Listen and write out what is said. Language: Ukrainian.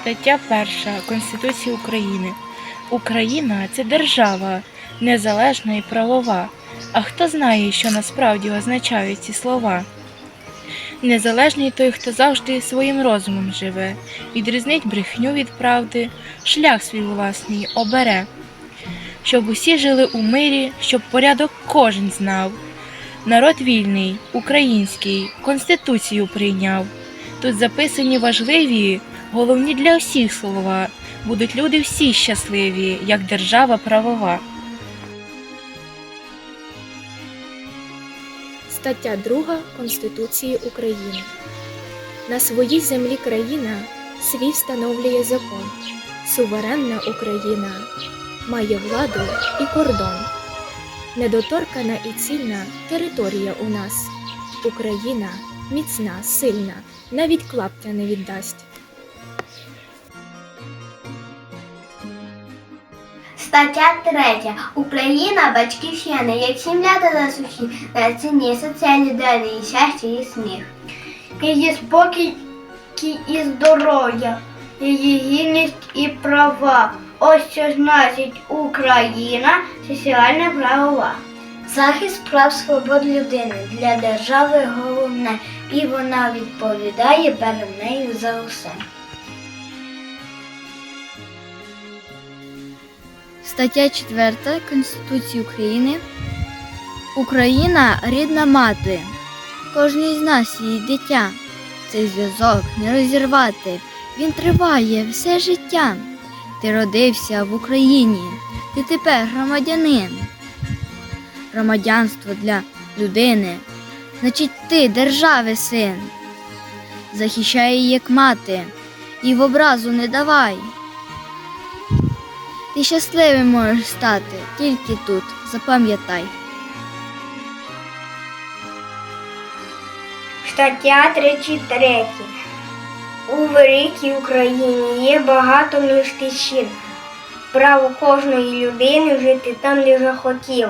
Стаття 1 Конституції України. Україна це держава, незалежна і правова. А хто знає, що насправді означають ці слова? Незалежний той, хто завжди своїм розумом живе, відрізнить брехню від правди, шлях свій власний обере, щоб усі жили у мирі, щоб порядок кожен знав. Народ вільний, український, конституцію прийняв. Тут записані важливі, головні для всіх слова. Будуть люди всі щасливі, як держава правова. Стаття 2 Конституції України. На своїй землі країна свій встановлює закон. Суверенна Україна має владу і кордон. Недоторкана і цільна територія у нас. Україна міцна, сильна, навіть клаптя не віддасть. Стаття 3. Україна батьківщина, як сім'я та сухі, на ціні соціальні дані і щастя і сміх. Її спокій і здоров'я, її гідність і права. Ось що значить Україна соціальна правова. Захист прав свобод людини для держави головне, і вона відповідає перед нею за усе. Стаття 4 Конституції України. Україна рідна мати. Кожній з нас її дитя. Цей зв'язок не розірвати. Він триває все життя. Ти родився в Україні. Ти тепер громадянин. Громадянство для людини. Значить, ти держави син. Захищай її як мати. І в образу не давай. Ти щасливим можеш стати тільки тут, запам'ятай. Стаття 33. У великій Україні є багато містечів. Право кожної людини жити там, де захотів.